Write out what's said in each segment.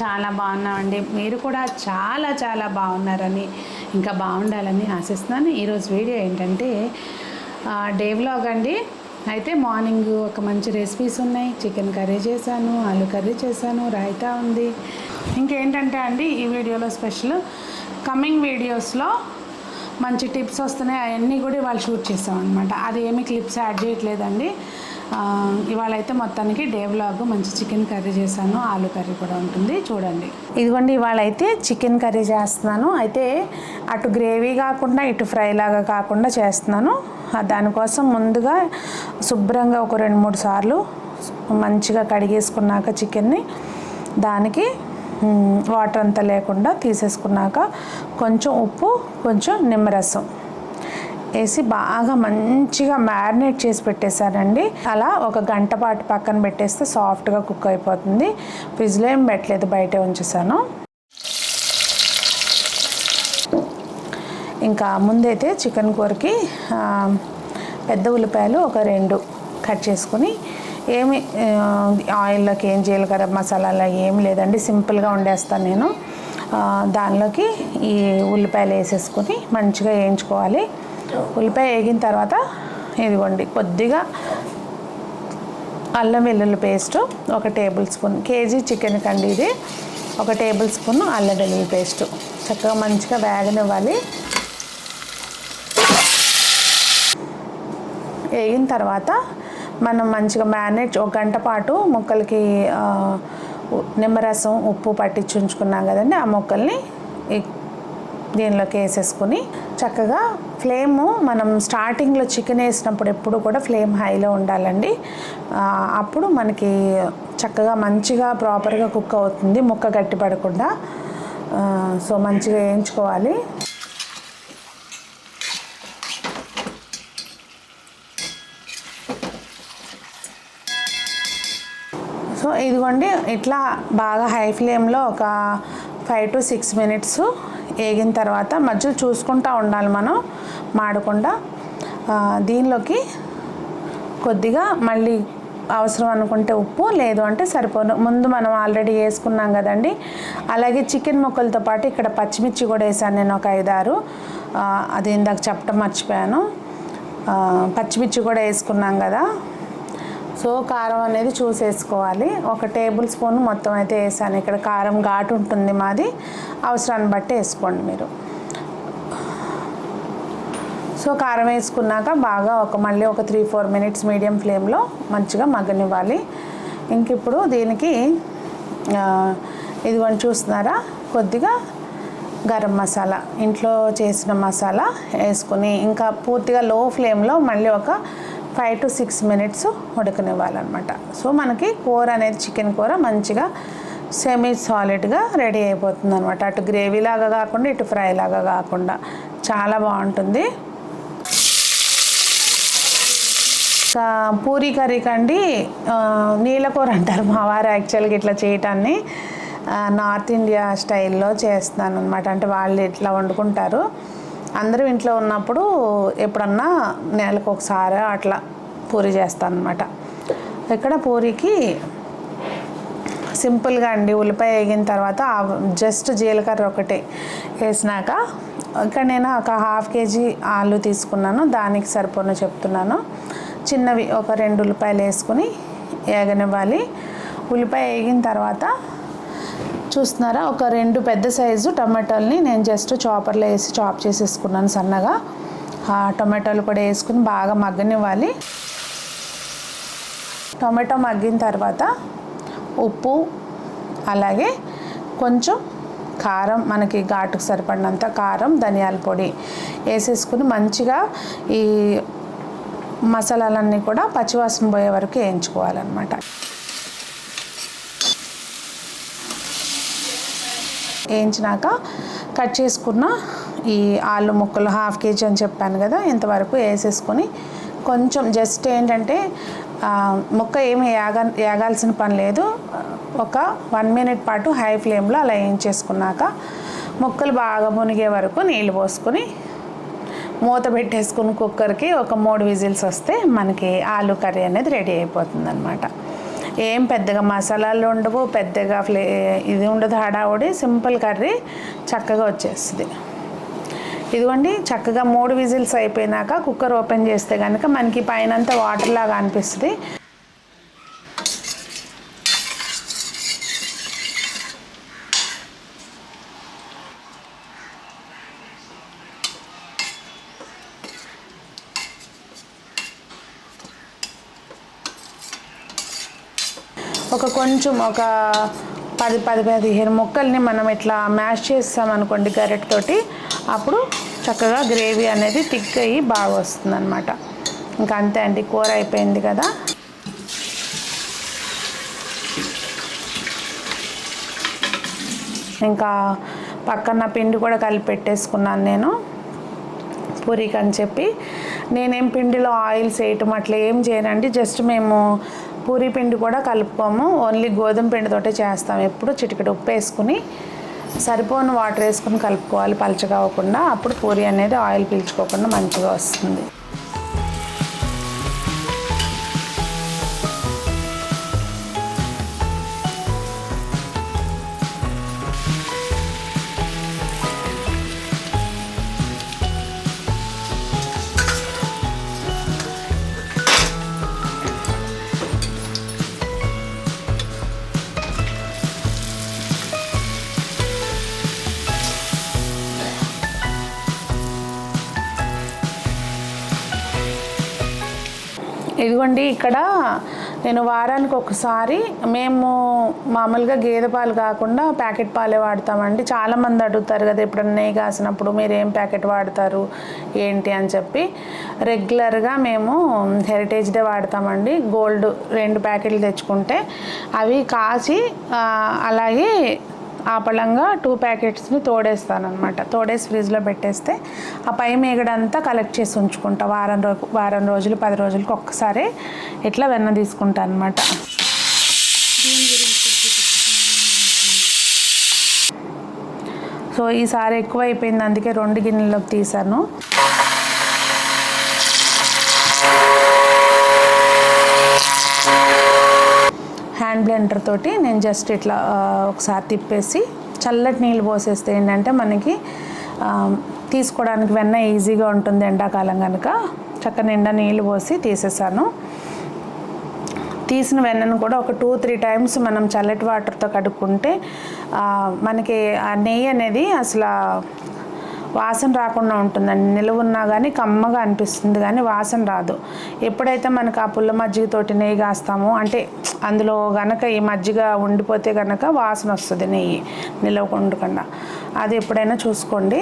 చాలా బాగున్నామండి మీరు కూడా చాలా చాలా బాగున్నారని ఇంకా బాగుండాలని ఆశిస్తున్నాను. ఈరోజు వీడియో ఏంటంటే డే వ్లాగ్ అండి. అయితే మార్నింగ్ ఒక మంచి రెసిపీస్ ఉన్నాయి. చికెన్ కర్రీ చేశాను ఆలు కర్రీ చేశాను రాయితా ఉంది. ఇంకేంటంటే అండి ఈ వీడియోలో స్పెషల్ కమింగ్ వీడియోస్లో మంచి టిప్స్ వస్తున్నాయి. అవన్నీ కూడా ఇవాళ షూట్ చేసాం అనమాట అది ఏమి క్లిప్స్ యాడ్ చేయట్లేదండి. ఇవాళ అయితే మొత్తానికి డే వ్లాగ్ మంచి చికెన్ కర్రీ చేశాను. ఆలు కర్రీ కూడా ఉంటుంది. చూడండి. ఇదిగోండి ఇవాళ అయితే చికెన్ కర్రీ చేస్తున్నాను. అయితే అటు గ్రేవీ కాకుండా ఇటు ఫ్రై లాగా కాకుండా చేస్తున్నాను. దానికోసం ముందుగా శుభ్రంగా ఒక రెండు మూడు సార్లు మంచిగా కడిగేసుకున్నాక చికెన్ని దానికి వాటర్ అంతా లేకుండా తీసేసుకున్నాక కొంచెం ఉప్పు కొంచెం నిమ్మరసం. వేసి బాగా మంచిగా మ్యారినేట్ చేసి పెట్టేశానండి అలా ఒక గంట పాటు పక్కన పెట్టేస్తే సాఫ్ట్గా కుక్ అయిపోతుంది. ఫ్రిడ్జ్లో ఏం పెట్టలేదు బయటే ఉంచేసాను ఇంకా ముందైతే చికెన్ కూరకి పెద్ద ఉల్లిపాయలు ఒక రెండు కట్ చేసుకుని ఏమి ఆయిల్లోకి ఏం జీలకర్ర మసాలాలో ఏం లేదండి సింపుల్గా వండేస్తాను నేను. దానిలోకి ఈ ఉల్లిపాయలు వేసేసుకొని మంచిగా వేయించుకోవాలి. ఉల్లిపాయ వేగిన తర్వాత ఇదిగోండి కొద్దిగా అల్లం వెల్లుల్లి పేస్ట్ ఒక టేబుల్ స్పూన్ కేజీ చికెన్ కండి ఇది ఒక టేబుల్ స్పూన్ అల్లం వెల్లుల్లి పేస్ట్. చక్కగా మంచిగా వేగనివ్వాలి. వేగిన తర్వాత మనం మంచిగా మ్యారినేట్ ఒక గంట పాటు మొక్కలకి నిమ్మరసం ఉప్పు పట్టించి ఉంచుకున్నాం కదండి. ఆ మొక్కల్ని దీనిలోకి వేసేసుకుని చక్కగా ఫ్లేమ్ మనం స్టార్టింగ్లో చికెన్ వేసినప్పుడు ఎప్పుడు కూడా ఫ్లేమ్ హైలో ఉండాలండి. అప్పుడు మనకి చక్కగా మంచిగా ప్రాపర్గా కుక్ అవుతుంది ముక్క గట్టి పడకుండా. సో మంచిగా వేయించుకోవాలి. సో ఇదిగోండి ఇట్లా బాగా హై ఫ్లేమ్లో ఒక ఫైవ్ టు సిక్స్ మినిట్స్ వేగిన తర్వాత మధ్యలో చూసుకుంటూ ఉండాలి మనం మాడకుండా. దీనిలోకి కొద్దిగా మళ్ళీ అవసరం అనుకుంటే ఉప్పు లేదు అంటే సరిపోను. ముందు మనం ఆల్రెడీ వేసుకున్నాం కదండి. అలాగే చికెన్ ముక్కలతో పాటు ఇక్కడ పచ్చిమిర్చి కూడా వేసాను నేను ఒక ఐదారు. అది ఇందాక చెప్పడం మర్చిపోయాను. పచ్చిమిర్చి కూడా వేసుకున్నాం కదా. సో కారం అనేది చూసేసుకోవాలి. ఒక టేబుల్ స్పూన్ మొత్తం అయితే వేసాను. ఇక్కడ కారం ఘాటు ఉంటుంది మాది. అవసరాన్ని బట్టి వేసుకోండి మీరు. సో కారం వేసుకున్నాక బాగా ఒక మళ్ళీ ఒక త్రీ ఫోర్ మినిట్స్ మీడియం ఫ్లేమ్లో మంచిగా మగ్గనివ్వాలి. ఇంక ఇప్పుడు దీనికి ఇదిగో చూస్తున్నారా? కొద్దిగా గరం మసాలా ఇంట్లో చేసిన మసాలా వేసుకుని ఇంకా పూర్తిగా లో ఫ్లేమ్లో మళ్ళీ ఒక ఫైవ్ టు సిక్స్ మినిట్స్ ఉడకనివ్వాలన్నమాట. సో మనకి కూర అనేది చికెన్ కూర మంచిగా సెమీ సాలిడ్గా రెడీ అయిపోతుంది అనమాట అటు గ్రేవీ లాగా కాకుండా ఇటు ఫ్రై లాగా కాకుండా. చాలా బాగుంటుంది. పూరి పూరీ కర్రీ కండి ఆ, నీళ్ళకూర అంటారు మా వారు యాక్చువల్గా ఇట్లా చేయటాన్ని. నార్త్ ఇండియా స్టైల్లో చేస్తున్నాను అనమాట అంటే వాళ్ళు ఇట్లా వండుకుంటారు. అందరూ ఇంట్లో ఉన్నప్పుడు ఎప్పుడన్నా నెలకు ఒకసారి అట్లా పూరి చేస్తాను అనమాట ఇక్కడ పూరికి సింపుల్గా అండి ఉల్లిపాయ వేగిన తర్వాత జస్ట్ జీలకర్ర ఒకటే వేసినాక ఇక్కడ నేను ఒక హాఫ్ కేజీ ఆలు తీసుకున్నాను దానికి సరిపోను చెప్తున్నాను. చిన్నవి ఒక రెండు ఉల్లిపాయలు వేసుకుని వేగనివ్వాలి. ఉల్లిపాయ వేగిన తర్వాత చూస్తున్నారా? ఒక రెండు పెద్ద సైజు టమాటాలని నేను జస్ట్ చాపర్లో వేసి చాప్ చేసేసుకున్నాను సన్నగా. ఆ టమాటాలు కూడా వేసుకుని బాగా మగ్గనివ్వాలి. టమాటో మగ్గిన తర్వాత ఉప్పు అలాగే కొంచెం కారం మనకి ఘాటుకు సరిపడినంత కారం ధనియాల పొడి వేసేసుకుని మంచిగా ఈ మసాలాలన్నీ కూడా పచ్చివాసన పోయే వరకు వేయించుకోవాలన్నమాట. వేయించినాక కట్ చేసుకున్న ఈ ఆలు ముక్కలు హాఫ్ కేజీ అని చెప్పాను కదా ఇంతవరకు వేసేసుకొని కొంచెం జస్ట్ ఏంటంటే ముక్క ఏమి యాగ యాగాల్సిన పని లేదు. ఒక వన్ మినిట్ పాటు హై ఫ్లేమ్లో అలా వేయించేసుకున్నాక ముక్కలు బాగా మునిగే వరకు నీళ్ళు పోసుకొని మూత పెట్టేసుకుని కుక్కర్కి ఒక మూడు విజిల్స్ వస్తే మనకి ఆలు కర్రీ అనేది రెడీ అయిపోతుంది అనమాట ఏం పెద్దగా మసాలాలు ఉండవు పెద్దగా ఫ్లే ఇది ఉండదు హడావుడి సింపుల్ కర్రీ చక్కగా వచ్చేస్తుంది. ఇదిగోండి చక్కగా మూడు విజిల్స్ అయిపోయినాక కుక్కర్ ఓపెన్ చేస్తే కనుక మనకి పైనంతా వాటర్ లాగా అనిపిస్తుంది. ఒక కొంచెం ఒక పది పది పదిహేను ముక్కల్ని మనం ఇట్లా మ్యాష్ చేస్తామనుకోండి గరెట్ అప్పుడు చక్కగా గ్రేవీ అనేది థిక్ అయ్యి బాగా వస్తుంది అనమాట ఇంకా అంతే అండి కూర అయిపోయింది కదా. ఇంకా పక్కన పిండి కూడా కలిపి పెట్టేసుకున్నాను నేను పూరికి అని చెప్పి. నేనేం పిండిలో ఆయిల్స్ వేయటం అట్లా ఏం చేయనండి జస్ట్ మేము పూరి పిండి కూడా కలుపుకోము. ఓన్లీ గోధుమ పిండితోటే చేస్తాం ఎప్పుడు. చిటికెడు ఉప్పు వేసుకుని సరిపోని వాటర్ వేసుకుని కలుపుకోవాలి పలచగా అవ్వకుండా. అప్పుడు పూరి అనేది ఆయిల్ పీల్చుకోకుండా మంచిగా వస్తుంది. ఇదిగోండి ఇక్కడ నేను వారానికి ఒకసారి మేము మామూలుగా గేదె పాలు కాకుండా ప్యాకెట్ పాలే వాడతామండి. చాలామంది అడుగుతారు కదా ఎప్పుడన్నా నెయ్యి కాసినప్పుడు మీరు ఏం ప్యాకెట్ వాడతారు ఏంటి అని చెప్పి. రెగ్యులర్గా మేము హెరిటేజ్ డే వాడతామండి. గోల్డ్ రెండు ప్యాకెట్లు తెచ్చుకుంటే అవి కాచి ఆ, అలాగే టూ ప్యాకెట్స్ని తోడేస్తాను అనమాట తోడేసి ఫ్రిడ్జ్లో పెట్టేస్తే ఆ పై మేగడంతా కలెక్ట్ చేసి ఉంచుకుంటా. వారం రోజు వారం రోజులు పది రోజులకి ఒక్కసారి ఇట్లా వెన్న తీసుకుంటా అనమాట సో ఈసారి ఎక్కువ అయిపోయింది అందుకే రెండు గిన్నెల్లోకి తీసాను. హ్యాండ్ బ్లెండర్ తోటి నేను జస్ట్ ఇట్లా ఒకసారి తిప్పేసి చల్లటి నీళ్ళు పోసేస్తే ఏంటంటే మనకి తీసుకోవడానికి వెన్న ఈజీగా ఉంటుంది ఎండాకాలం కనుక చక్క నిండా నీళ్ళు పోసి తీసేసాను. తీసిన వెన్నను కూడా ఒక టూ త్రీ టైమ్స్ మనం చల్లటి వాటర్తో కడుక్కుంటే మనకి ఆ నెయ్యి అనేది అసలు వాసన రాకుండా ఉంటుందండి. నిలువ ఉన్నా కానీ కమ్మగా అనిపిస్తుంది కానీ వాసన రాదు. ఎప్పుడైతే మనకు ఆ పుల్ల మజ్జిగతోటి నెయ్యి కాస్తామో అంటే అందులో గనక ఈ మజ్జిగ ఉండిపోతే కనుక వాసన వస్తుంది నెయ్యి నిలవ ఉండకుండా అది ఎప్పుడైనా చూసుకోండి.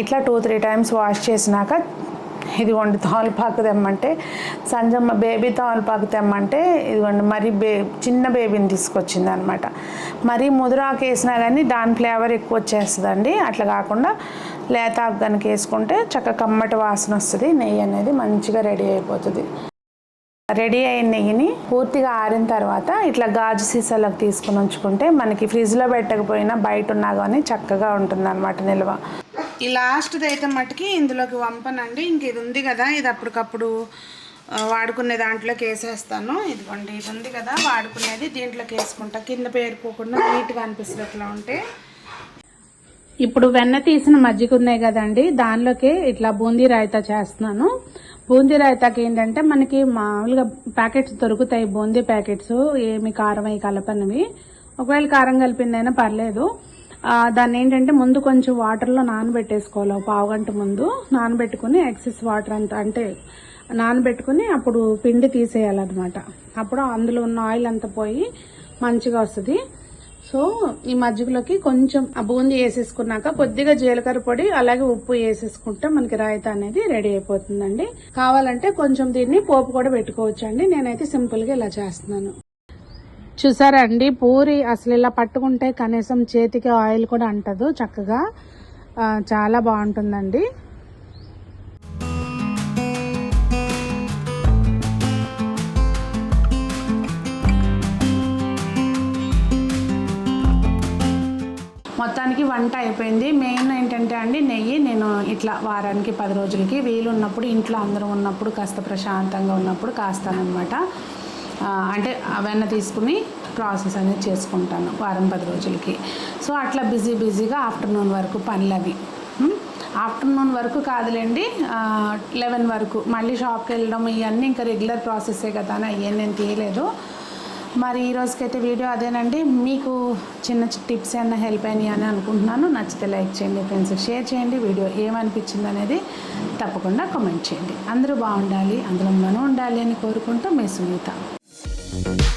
ఇట్లా టూ త్రీ టైమ్స్ వాష్ చేసినాక ఇదిగోండి తోలపాకు తెమ్మంటే సంజమ్మ బేబీ తోలపాకు తెమ్మంటే ఇదిగోండి మరి బే చిన్న బేబీని తీసుకొచ్చింది అనమాట మరీ ముదురాకు వేసినా కానీ దాని ఫ్లేవర్ ఎక్కువ వచ్చేస్తుందండి. అట్లా కాకుండా లేతాకు కనుక వేసుకుంటే చక్క కమ్మటి వాసన వస్తుంది నెయ్యి అనేది మంచిగా రెడీ అయిపోతుంది. రెడీ అయిన నెయ్యిని పూర్తిగా ఆరిన తర్వాత ఇట్లా గాజు సీసాలకు తీసుకుని ఉంచుకుంటే మనకి ఫ్రిడ్జ్లో పెట్టకపోయినా బయట ఉన్నా కానీ చక్కగా ఉంటుంది అనమాట నిల్వ. ఈ లాస్ట్ది అయితే మట్టుకి ఇందులోకి వంపనండి. ఇంక ఇది ఉంది కదా ఇది అప్పటికప్పుడు వాడుకునే దాంట్లోకి వేసేస్తాను. ఇదిగోండి ఇది ఉంది కదా వాడుకునేది దీంట్లోకి వేసుకుంటా. కింద పేరుకోకుండా నీట్గా అనిపిస్తుంది అట్లా ఉంటే. ఇప్పుడు వెన్న తీసిన మజ్జిగ ఉన్నాయి కదండి దానిలోకి ఇట్లా బూందీ రాయితా చేస్తున్నాను. బూందీ రాయితాకి ఏంటంటే మనకి మామూలుగా ప్యాకెట్స్ దొరుకుతాయి బూందీ ప్యాకెట్స్ ఏమి కారం అయి కలపనివి. ఒకవేళ కారం కలిపిందైనా పర్లేదు. దాన్ని ఏంటంటే ముందు కొంచెం వాటర్లో నానబెట్టేసుకోవాలి. ఒక పావు గంట ముందు నానబెట్టుకుని ఎక్సెస్ వాటర్ అంతా అంటే నానబెట్టుకుని అప్పుడు పిండి తీసేయాలన్నమాట. అప్పుడు అందులో ఉన్న ఆయిల్ అంతా పోయి మంచిగా వస్తుంది. సో ఈ మజ్జిగలోకి కొంచెం ఆ బూందీ వేసేసుకున్నాక కొద్దిగా జీలకర్ర పొడి అలాగే ఉప్పు వేసేసుకుంటే మనకి రాయిత అనేది రెడీ అయిపోతుందండి. కావాలంటే కొంచెం దీన్ని పోపు కూడా పెట్టుకోవచ్చు అండి నేనైతే సింపుల్గా ఇలా చేస్తున్నాను. చూసారా అండి పూరి అసలు ఇలా పట్టుకుంటే కనీసం చేతికి ఆయిల్ కూడా అంటదు చక్కగా. చాలా బాగుంటుందండి. మొత్తానికి వంట అయిపోయింది. మెయిన్ ఏంటంటే అండి నెయ్యి నేను ఇట్లా వారానికి పది రోజులకి వీలు ఉన్నప్పుడు ఇంట్లో అందరూ ఉన్నప్పుడు కాస్త ప్రశాంతంగా ఉన్నప్పుడు కాస్తానమాట అంటే అవన్నీ తీసుకుని ప్రాసెస్ అనేది చేసుకుంటాను వారం పది రోజులకి. సో అట్లా బిజీ బిజీగా ఆఫ్టర్నూన్ వరకు పనులు అవి ఆఫ్టర్నూన్ వరకు కాదులేండి లెవెన్ వరకు. మళ్ళీ షాప్కి వెళ్ళడం ఇవన్నీ ఇంకా రెగ్యులర్ ప్రాసెసే కదా అని అయ్యే నేను తీయలేదు. మరి ఈ రోజుకైతే వీడియో అదేనండి. మీకు చిన్న టిప్స్ ఏమైనా హెల్ప్ అయినాయి అని అనుకుంటున్నాను. నచ్చితే లైక్ చేయండి ఫ్రెండ్స్ షేర్ చేయండి. వీడియో ఏమనిపించింది అనేది తప్పకుండా కామెంట్ చేయండి. అందరూ బాగుండాలి అందులో మనం ఉండాలి అని కోరుకుంటూ మీ సునీత. Bye.